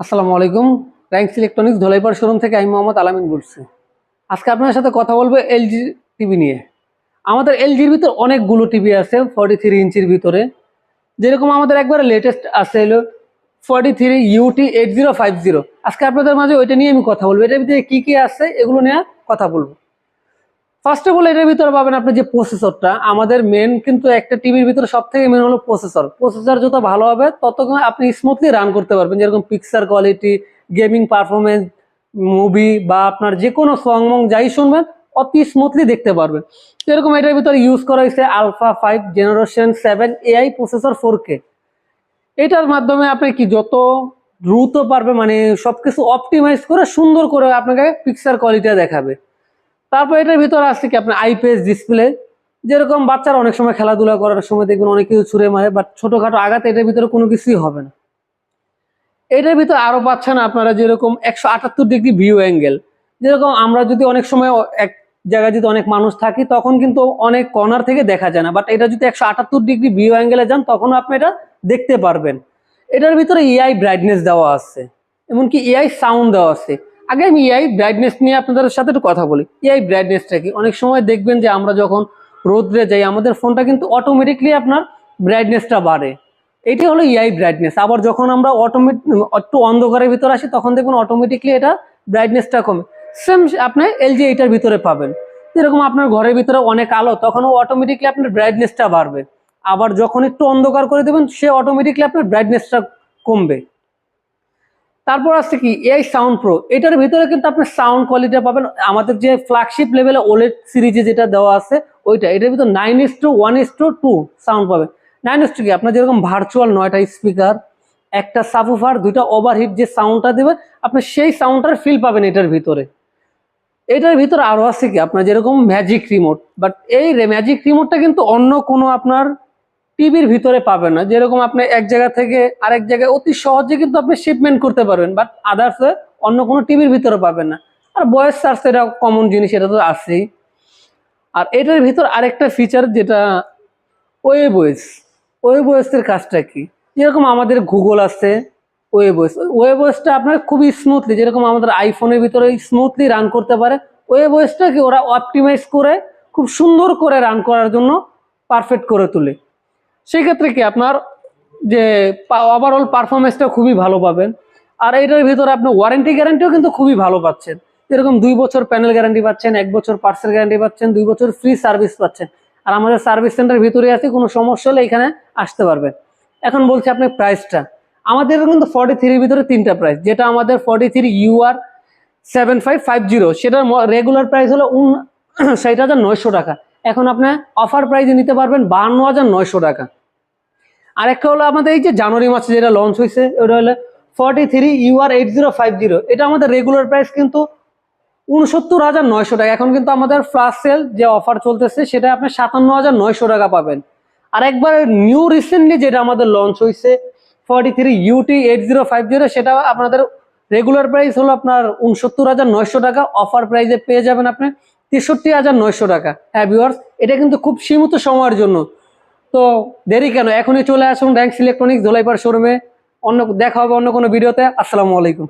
আসসালামু আলাইকুম। Ranks electronics Dholaipar showroom থেকে আমি মোহাম্মদ আলামিন বলছি। আজকে আপনার সাথে কথা বলব এলজি টিভি নিয়ে। আমাদের এলজির ভিতর অনেকগুলো টিভি আছে ফর্টি থ্রি ইঞ্চির ভিতরে। যেরকম আমাদের একবার লেটেস্ট আছে হলো forty three UT eight zero five zero আজকে আপনাদের মাঝে ওইটা নিয়ে আমি কথা বলব। এটার ভিতরে কী কী আছে, এগুলো নিয়ে কথা বলব। ফার্স্ট অফ অল এটার ভিতরে পাবেন আপনি যে প্রসেসরটা আমাদের মেন কিন্তু একটা টিভির ভিতরে সব থেকে মেন হলো প্রসেসর প্রসেসর যত ভালো হবে তত আপনি স্মুথলি রান করতে পারবেন। যেরকম picture quality gaming performance movie বা আপনার যে কোনো সং মং যাই শুনবেন, অতি স্মুথলি দেখতে পারবেন। যেরকম এটার ভিতরে ইউজ করা হয়েছে alpha five generation seven AI processor four K এটার মাধ্যমে আপনি কি যত দ্রুত পারবে মানে সবকিছু অপটিমাইজ করে সুন্দর করে আপনাকে পিকচার কোয়ালিটি দেখাবে। তারপর এটার ভিতরে আসছে কি আপনার আইপিএস ডিসপ্লে যেরকম বাচ্চারা অনেক সময় খেলাধুলা করার সময় দেখবেন অনেক কিছু ছুঁড়ে মারে বাট ছোটখাটো আঘাতে এটার ভিতরে কোনো কিছুই হবে না। এটার ভিতরে আরও পাচ্ছেন আপনারা যেরকম একশো আটাত্তর ডিগ্রি ভিউ অ্যাঙ্গেল যেরকম আমরা যদি অনেক সময় এক জায়গায় যদি অনেক মানুষ থাকি, তখন কিন্তু অনেক কর্নার থেকে দেখা যায় না। বাট এটা যদি একশো আটাত্তর ডিগ্রি ভিউ অ্যাঙ্গেলে যান, তখন আপনি এটা দেখতে পারবেন। এটার ভিতরে এআই ব্রাইটনেস দেওয়া আছে, এমনকি এআই সাউন্ড দেওয়া আছে। আগে আমি এআই ব্রাইটনেস নিয়ে আপনাদের সাথে একটু কথা বলি। এআই ব্রাইটনেসটা কি? অনেক সময় দেখবেন যে আমরা যখন রোদ্রে যাই, আমাদের ফোনটা কিন্তু অটোমেটিকলি আপনার ব্রাইটনেসটা বাড়ে। এটি হলো এআই ব্রাইটনেস আবার যখন আমরা অটোমেট একটু অন্ধকারের ভিতরে আসি, তখন দেখবেন অটোমেটিকলি এটা ব্রাইটনেসটা কমে। সেম আপনি এলজি এইটার ভিতরে পাবেন। যেরকম আপনার ঘরের ভিতরে অনেক আলো, তখনও অটোমেটিকলি আপনার ব্রাইটনেসটা বাড়বে। আবার যখন একটু অন্ধকার করে দেবেন, সে অটোমেটিকলি আপনার ব্রাইটনেসটা কমবে। তারপর আসছে কি এআই সাউন্ড প্রো এটার ভিতরে কিন্তু আপনি সাউন্ড কোয়ালিটি পাবেন। আমাদের যে ফ্ল্যাগশিপ লেভেলে ওলেড সিরিজে যেটা দেওয়া আছে, ওইটা, এটার ভিতরে nine is two one is two two sound পাবেন। নাইন ইস টু কি, আপনার যেরকম ভার্চুয়াল নয়টা স্পিকার একটা সাবুফার দুইটা ওভারহিট যে সাউন্ডটা দেবে, আপনি সেই সাউন্ডটার ফিল পাবেন এটার ভিতরে। এটার ভিতরে আরও আছে কি, আপনার যেরকম ম্যাজিক রিমোট বাট এই ম্যাজিক রিমোটটা কিন্তু অন্য কোনো আপনার টিভির ভিতরে পাবেন না। যেরকম আপনি এক জায়গা থেকে আরেক জায়গায় অতি সহজে কিন্তু আপনি শিপমেন্ট করতে পারবেন বাট আদার্স অন্য কোনো টিভির ভিতরে পাবেন না। আর বয়স চার্জ এটা কমন জিনিস, এটা তো আছেই। আর এটার ভিতর আরেকটা ফিচার যেটা ওয়েব ওয়েস ওয়েব ওয়েসের কাজটা কি? যেরকম আমাদের গুগল আছে ওয়েব ওয়েস ওয়েব ওয়েসটা আপনার খুবই স্মুথলি যেরকম আমাদের আইফোনের ভিতরে স্মুথলি রান করতে পারে ওয়েব ওয়েসটা কি ওরা অপটিমাইজ করে, খুব সুন্দর করে রান করার জন্য পারফেক্ট করে তোলে। সেক্ষেত্রে কি আপনার যে ওভারঅল পারফরমেন্সটা খুবই ভালো পাবেন। আর এটার ভিতরে আপনি ওয়ারেন্টি গ্যারান্টিও কিন্তু খুবই ভালো পাচ্ছেন। যেরকম দুই বছর প্যানেল গ্যারান্টি পাচ্ছেন, এক বছর পার্সেল গ্যারান্টি পাচ্ছেন, দুই বছর ফ্রি সার্ভিস পাচ্ছেন। আর আমাদের সার্ভিস সেন্টার ভিতরে আছে, কোনো সমস্যা হলে এখানে আসতে পারবেন। এখন বলছি আপনি প্রাইসটা আমাদের কিন্তু ফর্টি থ্রির ভিতরে তিনটা প্রাইস যেটা আমাদের forty three UR seven five five zero সেটার রেগুলার প্রাইস হলো উন ষাট হাজার নয়শো টাকা। এখন আপনি অফার প্রাইজে নিতে পারবেন বাহান্ন হাজার নয়শো টাকা। আরেকটা হলো আমাদের এই যে জানুয়ারি মাসে যেটা লঞ্চ হয়েছে, ওটা হলো forty three UR eight zero five zero এটা আমাদের রেগুলার প্রাইস কিন্তু উনসত্তর হাজার নয়শো টাকা। এখন কিন্তু আমাদের ফ্লাশ সেল যে অফার চলতেছে, সেটা আপনি সাতান্ন হাজার নয়শো টাকা পাবেন। আর একবার নিউ রিসেন্টলি যেটা আমাদের লঞ্চ হয়েছে forty three UT eight zero five zero সেটা আপনাদের রেগুলার প্রাইস হলো আপনার উনসত্তর হাজার নয়শো টাকা। অফার প্রাইসে পেয়ে যাবেন আপনি তেষট্টি হাজার নয়শো টাকা। হ্যাঁ ভিউয়ার্স এটা কিন্তু খুব সীমিত সময়ের জন্য। তো দেরি কেন? এখনই চলে আসুন ড্যাংস ইলেকট্রনিক্স ধুলাইপাড় শোরুমে অন্য দেখা হবে অন্য কোনো ভিডিওতে। আসসালামু আলাইকুম।